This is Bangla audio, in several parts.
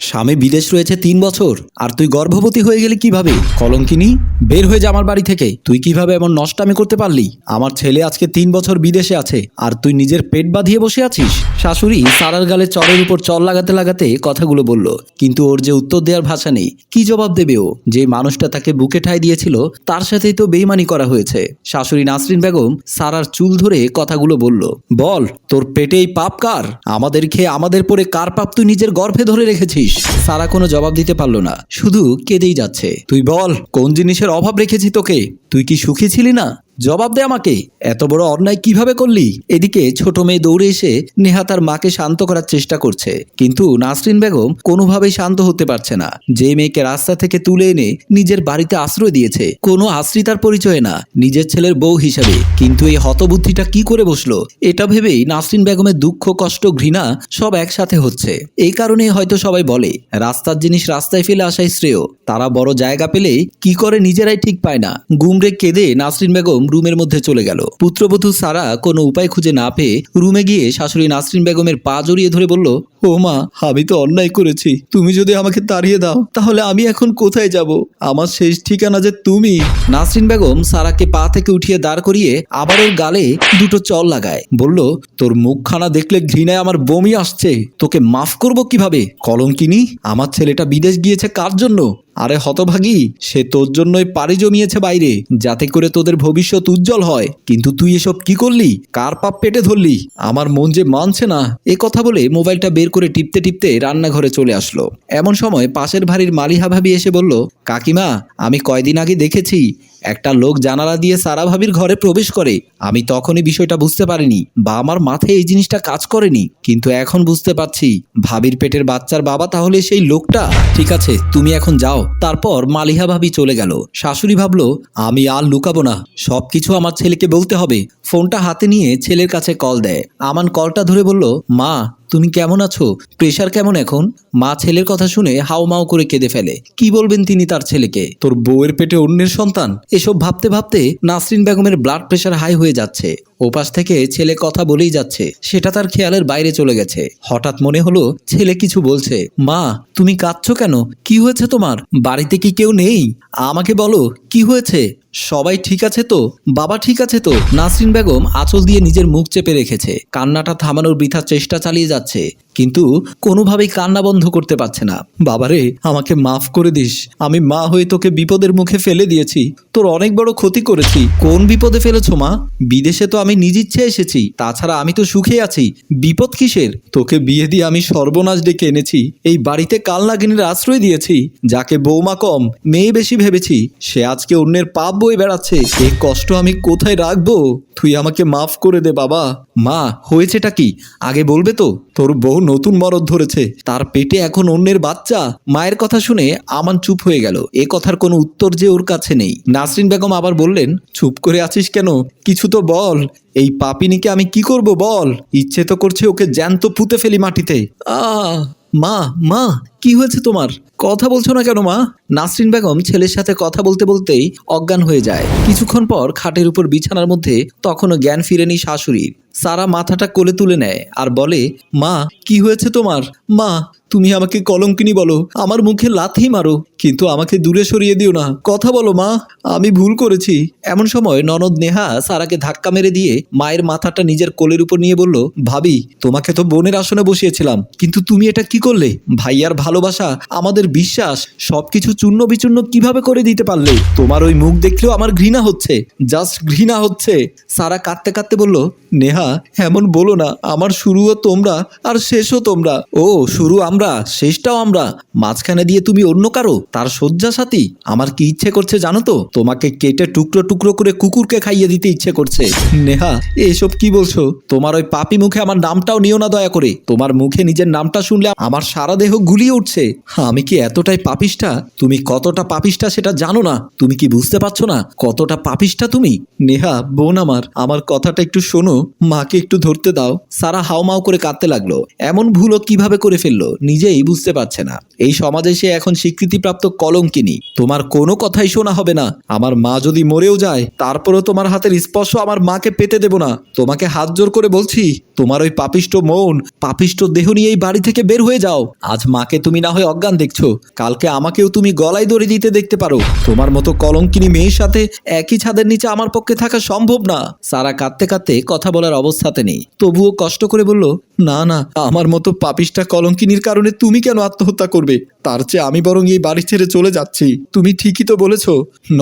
স্বামী বিদেশ রয়েছে তিন বছর, আর তুই গর্ভবতী হয়ে গেলি কীভাবে? কলঙ্কিনী, বের হয়ে যা আমার বাড়ি থেকে। তুই কীভাবে এমন নষ্টামি করতে পারলি? আমার ছেলে আজকে তিন বছর বিদেশে আছে, আর তুই নিজের পেট বাঁধিয়ে বসে আছিস? শাশুড়ি সারার গালে চরের উপর চর লাগাতে লাগাতে কথাগুলো বলল, কিন্তু ওর যে উত্তর দেওয়ার ভাষা নেই, কি জবাব দেবে ও? যে মানুষটা তাকে বুকে ঠাই দিয়েছিল, তার সাথেই তো বেইমানি করা হয়েছে। শাশুড়ি নাসরিন বেগম সারার চুল ধরে কথাগুলো বলল, বল, তোর পেটেই পাপ কার? আমাদের খেয়ে আমাদের পরে কার পাপ তুই নিজের গর্ভে ধরে রেখেছিস? সারা কোনো জবাব দিতে পারল না। শুধু কেঁদেই যাচ্ছে। তুই বল। কোন জিনিসের অভাব রেখেছি তোকে? তুই কি সুখী ছিলি না? জবাব দে আমাকে। এত বড় অন্যায় কীভাবে করলি? এদিকে ছোট মেয়ে দৌড়ে এসে নেহা তার মাকে শান্ত করার চেষ্টা করছে। কিন্তু নাসরিন বেগম কোনোভাবেই শান্ত হতে পারছে না। যে মেয়েকে রাস্তা থেকে তুলে এনে নিজের বাড়িতে আশ্রয় দিয়েছে, কোনো আশ্রিতার পরিচয় না, নিজের ছেলের বউ হিসাবে। কিন্তু এই হতবুদ্ধিটা কি করে বসল? এটা ভেবেই নাসরিন বেগমের দুঃখ, কষ্ট, ঘৃণা সব একসাথে হচ্ছে। এই কারণে হয়তো সবাই বলে, রাস্তার জিনিস রাস্তায় ফেলে আসাই শ্রেয়। তারা বড় জায়গা পেলে কি করে নিজেরাই ঠিক পায় না। গুমরে কেঁদে নাসরিন বেগম রুমের মধ্যে চলে গেল। পুত্রবধূ সারা কোনো উপায় খুঁজে না পেয়ে রুমে গিয়ে শাশুড়ি নাসরিন বেগমের পা জড়িয়ে ধরে বলল ও মা, আমি তো অন্যায় করেছি। তুমি যদি আমাকে তাড়িয়ে দাও, তাহলে আমি এখন কোথায় যাব? আমার শেষ ঠিকানা যে তুমি। নাসরিন বেগম সারাকে পা থেকে উঠিয়ে দাঁড় করিয়ে আবার ওর গালে দুটো চল লাগায়। বলল, তোর মুখখানা দেখলে ঘৃণায় আমার বমি আসছে। তোকে মাফ করব কীভাবে? কলঙ্কিনী, আমার ছেলেটা বিদেশ গিয়েছে কার জন্য? আরে হতভাগী, সে তোর জন্যই পাড়ি জমিয়েছে বাইরে, যাতে করে তোদের ভবিষ্যৎ উজ্জ্বল হয়। কিন্তু তুই এসব কি করলি? কার পাপ পেটে ধরলি? আমার মন যে মানছে না। এ কথা বলে মোবাইলটা বের করে টিপতে টিপতে রান্নাঘরে চলে আসলো। এমন সময় পাশের বাড়ির মালিহা ভাবি এসে বলল, কাকিমা, আমি কয়দিন আগে দেখেছি একটা লোক জানালা দিয়ে সারা ভাবির ঘরে প্রবেশ করে। আমি তখনই বিষয়টা বুঝতে পারিনি। বা আমার মাথায় এই জিনিসটা কাজ করেনি। কিন্তু এখন বুঝতে পারছি। ভাবির পেটের বাচ্চার বাবা তাহলে সেই লোকটা। ঠিক আছে, তুমি এখন যাও। তারপর মালিহা ভাবি চলে গেল। শাশুড়ি ভাবলো, আমি আর লুকাবো না। সবকিছু আমার ছেলেকে বলতে হবে। ফোনটা হাতে নিয়ে ছেলের কাছে কল দেয়। আমান কলটা ধরে বলল, মা, তুমি কেমন আছো? প্রেশার কেমন এখন? মা ছেলের কথা শুনে হাউমাউ করে কেঁদে ফেলে। কি বলবেন তিনি তার ছেলেকে? তোর বউয়ের পেটে অন্যের সন্তান? এসব ভাবতে ভাবতে নাসরিন বেগমের ব্লাড প্রেশার হাই হয়ে যাচ্ছে। ওপাশ থেকে ছেলে কথা বলেই যাচ্ছে। সেটা তার খেয়ালের বাইরে চলে গেছে। হঠাৎ মনে হলো, ছেলে কিছু বলছে। মা, তুমি কাঁদছো কেন? কি হয়েছে তোমার? বাড়িতে কি কেউ নেই? আমাকে বলো, কি হয়েছে? সবাই ঠিক আছে তো? বাবা ঠিক আছে তো? নাসরিন বেগম আঁচল দিয়ে নিজের মুখ চেপে রেখেছে। কান্নাটা থামানোর বৃথা চেষ্টা চালিয়ে যাচ্ছে। কিন্তু কোনোভাবেই কান্না বন্ধ করতে পারছে না। বাবারে, আমাকে মাফ করে দিস। আমি মা হয়ে তোকে বিপদের মুখে ফেলে দিয়েছি। তোর অনেক বড় ক্ষতি করেছি। কোন বিপদে ফেলেছো মা? বিদেশে তো আমি নিজ ইচ্ছে এসেছি, তাছাড়া আমি তো সুখে আছি। বিপদ কিসের? তোকে বিয়ে দিয়ে আমি সর্বনাশ ডেকে এনেছি। এই বাড়িতে কাল নাগিনের আশ্রয় দিয়েছি, যাকে বৌমা কম, মেয়ে বেশি ভেবেছি। সে আজকে অন্যের পাপ বই বেড়াচ্ছে। এই কষ্ট আমি কোথায় রাখব? তুই আমাকে মাফ করে দে, বাবা। মা, হয়েছেটা কি? আগে বলবে তো, তোর বউ নতুন মরদ ধরেছে, তার পেটে এখন অন্যের বাচ্চা। মায়ের কথা শুনে আমান চুপ হয়ে গেল, এ কথার কোনো উত্তর যে ওর কাছে নেই। নাসরিন বেগম আবার বললেন, চুপ করে আছিস কেন? কিছু তো বল, এই পাপিনীকে আমি কি করব বল? ইচ্ছে তো করছে ওকে জ্যান্ত পুঁতে ফেলি মাটিতে। আহ মা মা, কি হয়েছে তোমার? কথা বলছো না কেন মা? নাসরিন বেগম ছেলের সাথে কথা বলতে বলতেই অজ্ঞান হয়ে যায়। কিছুক্ষণ পর খাটের উপর বিছানার মধ্যে তখনও জ্ঞান ফিরেনি শাশুড়ির। সারা মাথাটা কোলে তুলে নেয় আর বলে, মা, কি হয়েছে তোমার? মা, তুমি আমাকে কলঙ্কিনী বলো। আমার মুখে লাথি মারো, কিন্তু আমাকে দূরে সরিয়ে দিও না। কথা বলো, মা, আমি ভুল করেছি। এমন সময় ননদ নেহা সারাকে ধাক্কা মেরে দিয়ে মায়ের মাথাটা নিজের কোলের উপর নিয়ে বলল, ভাবি, তোমাকে তো বোনের আসনে বসিয়েছিলাম, কিন্তু তুমি এটা কি করলে? ভাইয়ার ভালোবাসা, আমাদের বিশ্বাস, সবকিছু চূর্ণ বিচূর্ণ কীভাবে করে দিতে পারলে? তোমার ওই মুখ দেখলেও আমার ঘৃণা হচ্ছে, জাস্ট ঘৃণা হচ্ছে। সারা কাঁদতে কাঁদতে বলল, নেহা এমন বলো না, আমার শুরুও তোমরা আর শেষও তোমরা। ও, শুরু আমরা, শেষটাও আমরা। মাঝখানে দিয়ে তুমি অন্য কারও, তার শয্যা সাথী আমার কি ইচ্ছে করছে জানো তো? তোমাকে কেটে টুকরো টুকরো করে কুকুরকে খাইয়ে দিতে ইচ্ছে করছে। নেহা, এসব কি বলছো? তোমার ওই পাপি মুখে আমার নামটাও নিও না দয়া করে। তোমার মুখে নিজের নামটা শুনলে আমার সারা দেহ গুলিয়ে উঠছে। আমি কি এতটাই পাপিষ্ঠা? তুমি কতটা পাপিষ্ঠা সেটা জানো না। তুমি কি বুঝতে পারছ না কতটা পাপিষ্ঠা তুমি? নেহা, বোন আমার আমার কথাটা একটু শোনো। মাকে একটু ধরতে দাও। সারা হাউমাউ করে কাঁদতে লাগল। এমন ভুলও কীভাবে করে ফেলল, নিজেই বুঝতে পারছে না। এই সমাজে সে এখন স্বীকৃতিপ্রাপ্ত কলঙ্কিনী। তোমার কোনো কথাই শোনা হবে না। আমার মা যদি মরেও যায়, তারপরেও তোমার হাতের স্পর্শ আমার মাকে পেতে দেব না। তোমাকে হাত জোর করে বলছি, তোমার ওই পাপিষ্ট মন, পাপিষ্ট দেহ নিয়ে এই বাড়ি থেকে বের হয়ে যাও। আজ মাকে তুমি না হয় অজ্ঞান দেখছ। কালকে আমাকেও তুমি গলায় দড়ি দিতে দেখতে পারো। তোমার মতো কলঙ্কিনী মেয়ের সাথে একই ছাদের নিচে আমার পক্ষে থাকা সম্ভব না। সারা কাঁদতে কাঁদতে কথা বলার অবস্থাতে নেই। তবুও কষ্ট করে বলল, না না, আমার মতো পাপিষ্টা কলঙ্কিনীর কারণে তুমি কেন আত্মহত্যা করবে? তার চেয়ে আমি বরং এই বাড়ি ছেড়ে চলে যাচ্ছি। তুমি ঠিকই তো বলেছ,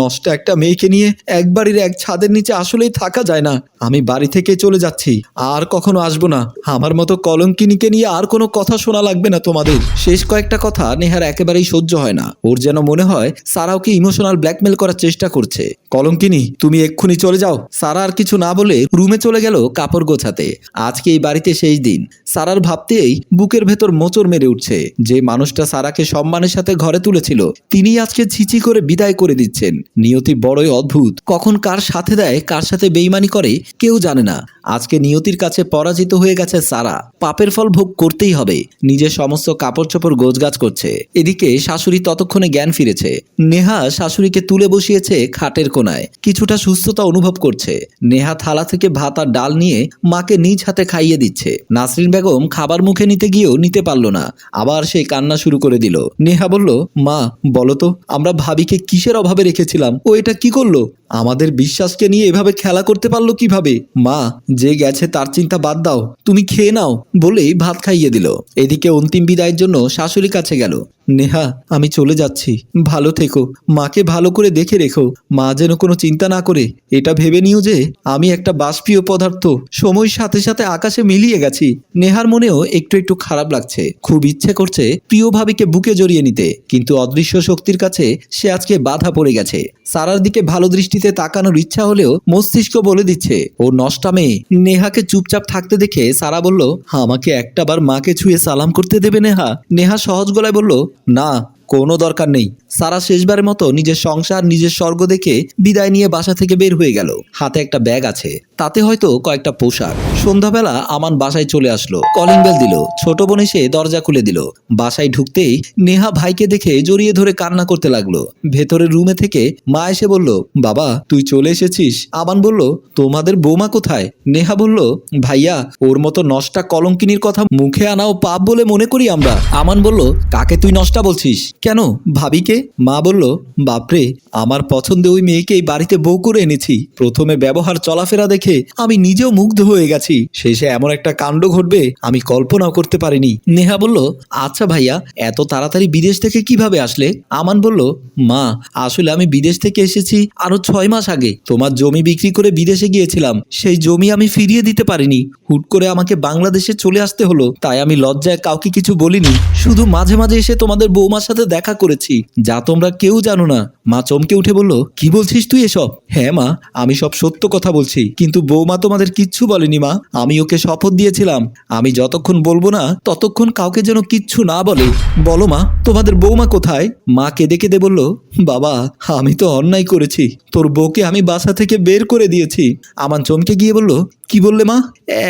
নষ্ট একটা মেয়েকে নিয়ে এক বাড়ির এক ছাদের নিচে আসলেই থাকা যায় না। আমি বাড়ি থেকে চলে যাচ্ছি, আর কখনো আসব না। আমার মতো কলঙ্কিনীকে নিয়ে আর কোনো কথা শোনা লাগবে না তোমাদের। শেষ কয়েকটা কথা নেহার একেবারেই সহ্য হয় না। ওর যেন মনে হয়, সারাওকে ইমোশনাল ব্ল্যাকমেল করার চেষ্টা করছে। কলঙ্কিনী, তুমি এক্ষুনি চলে যাও। সারা আর কিছু না বলে রুমে চলে গেল কাপড় গোছাতে। আজকে এই বাড়িতে শেষ দিন। সারার ভাবতেই বুকের ভেতর মোচর মেরে উঠছে। যে মানুষটা সারাকে সম্মানের সাথে ঘরে তুলেছিল তিনি আজকে ছিচি করে বিদায় করে দিচ্ছেন। নিয়তি বড়ই অদ্ভুত। কখন কার সাথে দেয়, কার সাথে বেইমানি করে, কেউ জানে না। আজকে নিয়তির কাছে পরাজিত হয়ে গেছে সারা। পাপের ফল ভোগ করতেই হবে। নিজের সমস্ত কাপড় চোপড় গোছগাছ করছে। এদিকে শাশুড়ি ততক্ষণে জ্ঞান ফিরেছে। নেহা শাশুড়িকে তুলে বসিয়েছে খাটের কোনায় কিছুটা সুস্থতা অনুভব করছে। নেহা থালা থেকে ভাত আর ডাল নিয়ে মাকে নিজ হাতে খাইয়ে দিচ্ছে। নাসরিন বেগম খাবার মুখে নিতে গিয়েও নিতে পারল না। আবার সেই কান্না শুরু করে দিল। নেহা বলল, মা বলতো আমরা ভাবিকে কিসের অভাবে রেখেছিলাম? ও এটা কি করল? আমাদের বিশ্বাসকে নিয়ে এভাবে খেলা করতে পারল কীভাবে? মা, যে গেছে তার চিন্তা বাদ দাও। তুমি খেয়ে নাও। বলেই ভাত খাইয়ে দিল। এদিকে অন্তিম বিদায়ের জন্য শাশুড়ি কাছে গেল। নেহা, আমি চলে যাচ্ছি। ভালো থেকো। মাকে ভালো করে দেখে রেখো। মা যেন কোনো চিন্তা না করে। এটা ভেবে নিও যে, আমি একটা বাষ্পীয় পদার্থ। সময়ের সাথে সাথে আকাশে মিলিয়ে গেছি। নেহার মনেও একটু একটু খারাপ লাগছে। খুব ইচ্ছে করছে প্রিয় ভাবিকে বুকে জড়িয়ে নিতে। কিন্তু অদৃশ্য শক্তির কাছে সে আজকে বাধা পড়ে গেছে। সারার দিকে ভালো দৃষ্টিতে তাকানোর ইচ্ছা হলেও মস্তিষ্ক বলে দিচ্ছে, ও নষ্টা মেয়ে। নেহাকে চুপচাপ থাকতে দেখে সারা বলল আমাকে একটাবার মাকে ছুঁয়ে সালাম করতে দেবে নেহা। নেহা সহজ গলায় বলল, না। কোনো দরকার নেই। সারা শেষবারের মতো নিজের সংসার, নিজের স্বর্গ দেখে বিদায় নিয়ে বাসা থেকে বের হয়ে গেল। হাতে একটা ব্যাগ আছে। তাতে হয়তো কয়েকটা পোশাক। সন্ধ্যাবেলা আমান বাসায় চলে আসলো। কলিং বেল দিল। ছোট বোন এসে দরজা খুলে দিল। বাসায় ঢুকতেই নেহা ভাইকে দেখে জড়িয়ে ধরে কান্না করতে লাগল। ভেতরের রুমে থেকে মা এসে বলল, বাবা, তুই চলে এসেছিস? আমান বলল, তোমাদের বৌমা কোথায়? নেহা বলল, ভাইয়া, ওর মতো নষ্টা কলঙ্কিনীর কথা মুখে আনাও পাপ বলে মনে করি আমরা। আমান বলল, কাকে তুই নষ্টা বলছিস? কেন? ভাবিকে? মা বলল, বাপরে, আমার পছন্দে ওই মেয়েকে এই বাড়িতে বউ করে এনেছি। প্রথমে ব্যবহার চলাফেরা দেখে আমি নিজেও মুগ্ধ হয়ে গেছি। শেষে এমন একটা কাণ্ড ঘটবে, আমি কল্পনাও করতে পারিনি। নেহা বলল আচ্ছা ভাইয়া, এত তাড়াতাড়ি বিদেশ থেকে কীভাবে আসলে? আমান বলল, মা, আসলে আমি বিদেশ থেকে এসেছি আরও ছয় মাস আগে। তোমার জমি বিক্রি করে বিদেশে গিয়েছিলাম। সেই জমি আমি ফিরিয়ে দিতে পারিনি। হুট করে আমাকে বাংলাদেশে চলে আসতে হলো। তাই আমি লজ্জায় কাউকে কিছু বলিনি। শুধু মাঝে মাঝে এসে তোমাদের বৌমার সাথে দেখা করেছি, যা তোমরা কেউ জানো না। মা চমকে উঠে বলল, কি বলছিস তুই এসব? হ্যাঁ মা, আমি সব সত্য কথা বলছি। কিন্তু বৌমা তোমাদের কিচ্ছু বলেনি মা। আমি ওকে শপথ দিয়েছিলাম। আমি যতক্ষণ বলব না, ততক্ষণ কাউকে যেন কিচ্ছু না বলে। বলো মা, তোমাদের বৌমা কোথায়? মা কেঁদে কেঁদে বলল, বাবা, আমি তো অন্যায় করেছি। তোর বউকে আমি বাসা থেকে বের করে দিয়েছি। আমার চমকে গিয়ে বলল, কি বললে মা?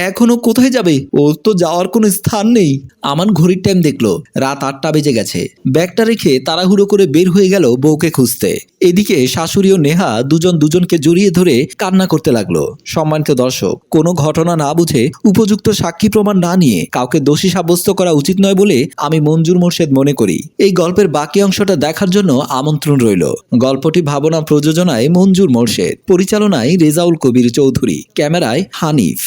এখনও কোথায় যাবে? ওর তো যাওয়ার কোনো স্থান নেই। আমার ঘড়ির টাইম দেখল। রাত আটটা বেজে গেছে। ব্যাগটা রেখে তাড়াহুড়ো করে বের হয়ে গেল বউকে খুঁজতে। এদিকে শাশুড়ি ও নেহা দুজন দুজনকে জড়িয়ে ধরে কান্না করতে লাগল। সম্মানিত দর্শক, কোনো ঘটনা না বুঝে উপযুক্ত সাক্ষী প্রমাণ না নিয়ে কাউকে দোষী সাব্যস্ত করা উচিত নয় বলে আমি মঞ্জুর মোর্শেদ মনে করি। এই গল্পের বাকি অংশটা দেখার জন্য আমন্ত্রণ রইল। গল্পটি ভাবনা প্রযোজনায় মঞ্জুর মোর্শেদ, পরিচালনায় রেজাউল কবির চৌধুরী, ক্যামেরায় হানিফ।